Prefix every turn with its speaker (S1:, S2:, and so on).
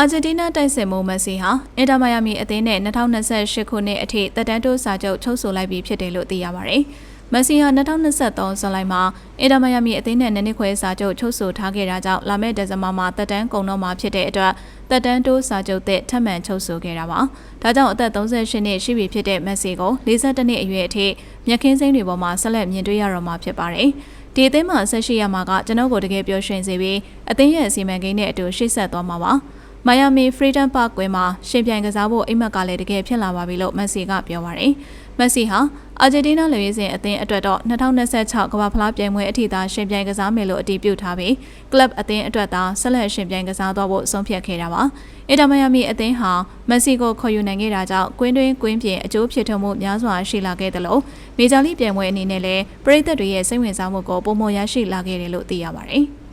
S1: အာဂျင်တီးနားတိုက်စစ်မှုမက်ဆီဟာအင်တာမိုင်ယာမီအသင်းနဲ့2028ခုနှစ်အထိတက်တန်းတိုးစာချုပ်ချုပ်ဆိုလိုက်ပြီးဖြစ်တယ်လို့သိရပါတယ်။မက်ဆီဟာ2023ဇူလိုင်မှာအင်တာမိုင်ယာမီအသင်းနဲ့နည်းနည်းခွဲစာချုပ်ချုပ်ဆိုထားခဲ့တာကြောင့်လာမယ့်ဒီဇင်ဘာမှာတက်တန်းကုန်တော့မှာဖြစ်တဲ့အတွက်တက်တန်းတိုးစာချုပ်သစ်ထပ်မံချုပ်ဆိုခဲ့တာပါ။ဒါကြောင့်အသက်38နှစ်ရှိပြီဖြစ်တဲ့မက်ဆီကို42နှစ်အရွယ်အထိမြက်ခင်းစိမ့်တွေပေါ်မှာဆက်လက်မြင်တွေ့ရတော့မှာဖြစ်ပါတယ်။ဒီအသင်းမှာဆက်ရှိရမှာကကျွန်တော်ကိုတကယ်ပြောရှင်စေပြီးအသင်းရဲ့အစီအမံကိန်းနဲ့အတူရှေ့ဆက်သွားမှာပါ။ မိုင်ယာမီ Freedom Park ကွင်းမှာရှင်ပြိုင်ကစားဖို့အိမ်မက်ကလည်းတကယ်ဖြစ်လာပါပြီလို့မက်ဆီကပြောပါတယ်။မက်ဆီဟာအာဂျင်တီးနားလူရေးစဉ်အသင်းအတွက်တော့2026ကမ္ဘာဖလားပြိုင်ပွဲအထိသာရှင်ပြိုင်ကစားမယ်လို့အတည်ပြုထားပြီးကလပ်အသင်းအတွက်သာဆက်လက်ရှင်ပြိုင်ကစားသွားဖို့ဆုံးဖြတ်ခဲ့တာပါ။အင်တာမိုင်ယာမီအသင်းဟာမက်ဆီကိုခေါ်ယူနိုင်ခဲ့တာကြောင့်ကွင်းတွင်းကွင်းပြင်အကျိုးဖြစ်ထွန်းမှုများစွာရှိလာခဲ့တယ်လို့မေဂျာလိပြိုင်ပွဲအနေနဲ့လည်းပရိသတ်တွေရဲ့စိတ်ဝင်စားမှုကိုပုံမရရှိလာခဲ့တယ်လို့သိရပါတယ်။